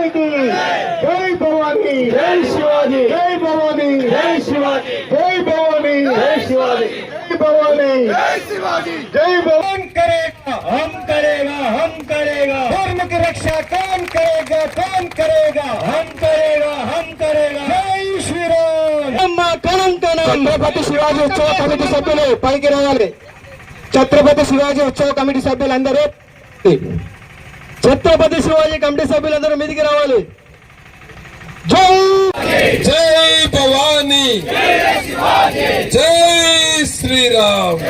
శివాజీకి జై భవానీ జై శివాజీ జై భవానీ జై శివాజీ జై భవానీ జై శివాజీ జై భవానీ జై భవానీ कौन करेगा हम करेगा हम करेगा धर्म की रक्षा कौन करेगा कौन करेगा हम करेगा हम करेगा जय श्री राम ఛత్రపతి శివాజీ ఉత్సవ కమిటీ సభ్యులు పైకి రావాలి ఛత్రపతి శివాజీ ఉత్సవ కమిటీ సభ్యులందరూ ఛత్రపతి శివాజీ కమిటీ సభ్యులందరూ మీదికి రావాలి. జై జై భవానీ. జై శ్రీరామ్.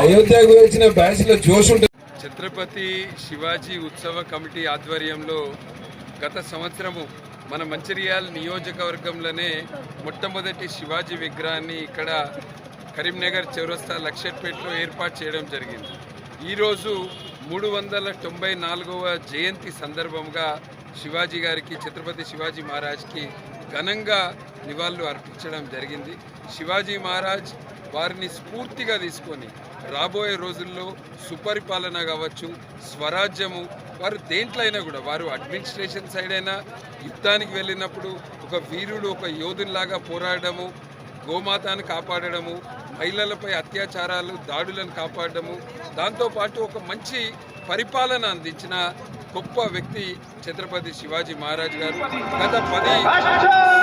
అయోధ్యకు వచ్చిన బ్యాచ్లో జోష్ ఉంటుంది ఛత్రపతి శివాజీ ఉత్సవ కమిటీ ఆధ్వర్యంలో గత సంవత్సరము మన మంచిర్యాల నియోజకవర్గంలోనే మొట్టమొదటి శివాజీ విగ్రహాన్ని ఇక్కడ కరీంనగర్ చౌరస్తా లక్షట్పేటలో ఏర్పాటు చేయడం జరిగింది. ఈరోజు మూడు వందల తొంభై నాలుగవ జయంతి సందర్భంగా శివాజీ గారికి ఛత్రపతి శివాజీ మహారాజ్కి ఘనంగా నివాళులు అర్పించడం జరిగింది. శివాజీ మహారాజ్ వారిని స్ఫూర్తిగా తీసుకొని రాబోయే రోజుల్లో సుపరిపాలన కావచ్చు స్వరాజ్యము వారు దేంట్లో అయినా కూడా వారు అడ్మినిస్ట్రేషన్ సైడ్ అయినా యుద్ధానికి వెళ్ళినప్పుడు ఒక వీరుడు ఒక యోధునిలాగా పోరాడము గోమాతను కాపాడడము మహిళలపై అత్యాచారాలు దాడులను కాపాడము దాంతోపాటు ఒక మంచి పరిపాలన అందించిన గొప్ప వ్యక్తి ఛత్రపతి శివాజీ మహారాజ్ గారు. గత పది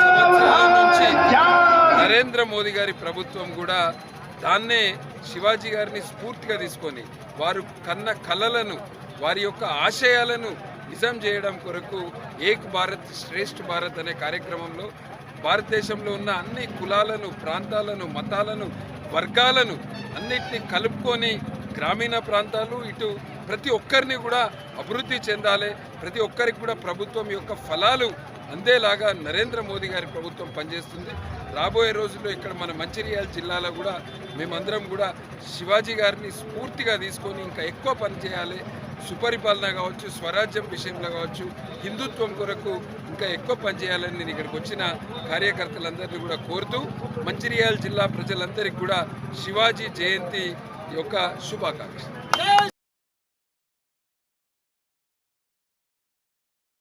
సంవత్సరాల నుంచి నరేంద్ర మోదీ గారి ప్రభుత్వం కూడా దాన్నే శివాజీ గారిని స్ఫూర్తిగా తీసుకొని వారు కన్న కలలను వారి యొక్క ఆశయాలను నిజం చేయడం కొరకు ఏక్ భారత్ శ్రేష్ఠ భారత్ అనే కార్యక్రమంలో భారతదేశంలో ఉన్న అన్ని కులాలను ప్రాంతాలను మతాలను వర్గాలను అన్నిటినీ కలుపుకొని గ్రామీణ ప్రాంతాలు ఇటు ప్రతి ఒక్కరిని కూడా అభివృద్ధి చెందాలి. ప్రతి ఒక్కరికి కూడా ప్రభుత్వం యొక్క ఫలాలు అందేలాగా నరేంద్ర మోదీ గారి ప్రభుత్వం పనిచేస్తుంది. రాబోయే రోజుల్లో ఇక్కడ మన మంచిర్యాల జిల్లాలో కూడా మేమందరం కూడా శివాజీ గారిని స్ఫూర్తిగా తీసుకొని ఇంకా ఎక్కువ పనిచేయాలి సుపరిపాలన కావచ్చు స్వరాజ్యం విషయంలో కావచ్చు హిందుత్వం కొరకు ఇంకా ఎక్కువ పనిచేయాలని నేను ఇక్కడికి వచ్చిన కార్యకర్తలందరినీ కూడా కోరుతూ మంచిర్యాల జిల్లా ప్రజలందరికీ కూడా శివాజీ జయంతి యొక్క శుభాకాంక్షలు.